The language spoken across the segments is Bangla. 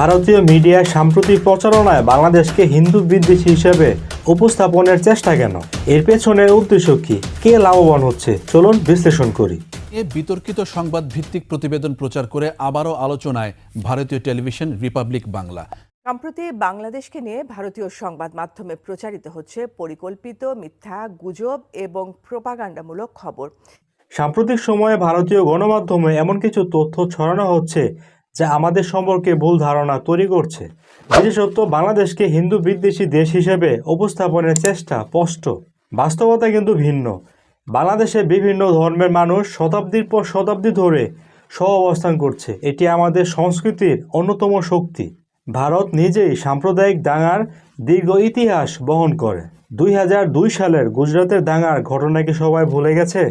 ভারতীয় মিডিয়ার সাম্প্রতিক প্রচারণায় বাংলাদেশকে হিন্দু বিদ্বেষী হিসেবে উপস্থাপনের চেষ্টা কেন? এর পেছনের উদ্দেশ্য কি? কে লাভবান হচ্ছে? চলুন বিশ্লেষণ করি। এ বিতর্কিত সংবাদ ভিত্তিক প্রতিবেদন প্রচার করে আবারও আলোচনায় ভারতীয় টেলিভিশন রিপাবলিক বাংলা। সম্প্রতি বাংলাদেশকে নিয়ে ভারতীয় সংবাদ মাধ্যমে প্রচারিত হচ্ছে পরিকল্পিত মিথ্যা গুজব এবং প্রোপাগান্ডামূলক খবর। সাম্প্রতিক সময়ে ভারতীয় গণমাধ্যমে এমন কিছু তথ্য ছড়ানো হচ্ছে যা আমাদের সম্পর্কে ভুল ধারণা তৈরি করছে। বিশেষত বাংলাদেশকে হিন্দু বিদ্বেষী দেশ হিসেবে উপস্থাপনের চেষ্টা স্পষ্ট। বাস্তবতা কিন্তু ভিন্ন। বাংলাদেশে বিভিন্ন ধর্মের মানুষ শতাব্দীর পর শতাব্দী ধরে সহ অবস্থান করছে। এটি আমাদের সংস্কৃতির অন্যতম শক্তি। ভারত নিজেই সাম্প্রদায়িক দাঙ্গার দীর্ঘ ইতিহাস বহন করে। দুই হাজার দুই সালের গুজরাতের দাঙ্গার ঘটনাকে সবাই ভুলে গেছে।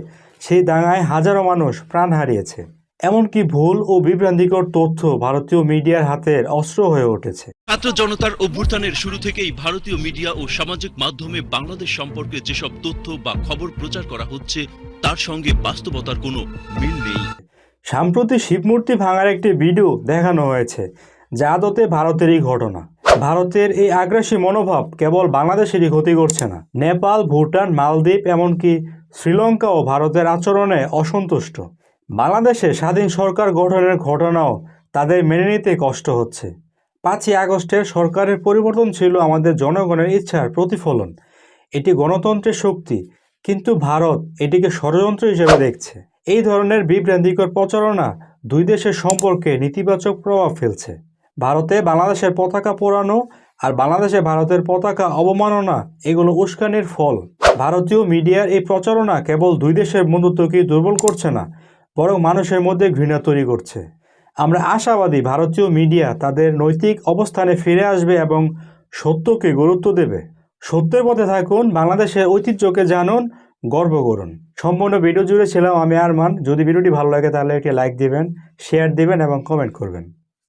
সেই দাঙ্গায় হাজারো মানুষ প্রাণ হারিয়েছে। এমনকি ভুল ও বিভ্রান্তিকর তথ্য ভারতীয় মিডিয়ার হাতের অস্ত্র হয়ে উঠেছে। ছাত্র জনতার অভ্যুত্থানের শুরু থেকেই ভারতীয় মিডিয়া ও সামাজিক মাধ্যমে বাংলাদেশ সম্পর্কে যেসব তথ্য বা খবর প্রচার করা হচ্ছে তার সঙ্গে বাস্তবতার কোনো মিল নেই। সাম্প্রতিক শিবমূর্তি ভাঙার একটি ভিডিও দেখানো হয়েছে যা আদতে ভারতেরই ঘটনা। ভারতের এই আগ্রাসী মনোভাব কেবল বাংলাদেশেরই ক্ষতি করছে না। নেপাল ভুটান মালদ্বীপ এমনকি শ্রীলঙ্কাও ভারতের আচরণে অসন্তুষ্ট। বাংলাদেশে স্বাধীন সরকার গঠনের ঘটনাও তাদের মেনে নিতে কষ্ট হচ্ছে। পাঁচই আগস্টের সরকারের পরিবর্তন ছিল আমাদের জনগণের ইচ্ছার প্রতিফলন। এটি গণতন্ত্রের শক্তি, কিন্তু ভারত এটিকে ষড়যন্ত্র হিসেবে দেখছে। এই ধরনের বিভ্রান্তিকর প্রচারণা দুই দেশের সম্পর্কে নেতিবাচক প্রভাব ফেলছে। ভারতে বাংলাদেশের পতাকা পোড়ানো আর বাংলাদেশে ভারতের পতাকা অবমাননা, এগুলো উস্কানির ফল। ভারতীয় মিডিয়ার এই প্রচারণা কেবল দুই দেশের বন্ধুত্বকে দুর্বল করছে না বরং মানুষের মধ্যে ঘৃণা তৈরি করছে। আমরা আশাবাদী ভারতীয় মিডিয়া তাদের নৈতিক অবস্থানে ফিরে আসবে এবং সত্যকে গুরুত্ব দেবে। সত্যের পথে থাকুন, বাংলাদেশের ঐতিহ্যকে জানুন, গর্ব করুন। সম্পূর্ণ ভিডিও জুড়ে ছিলাম আমি আরমান। যদি ভিডিওটি ভালো লাগে তাহলে একটি লাইক দিবেন, শেয়ার দিবেন এবং কমেন্ট করবেন।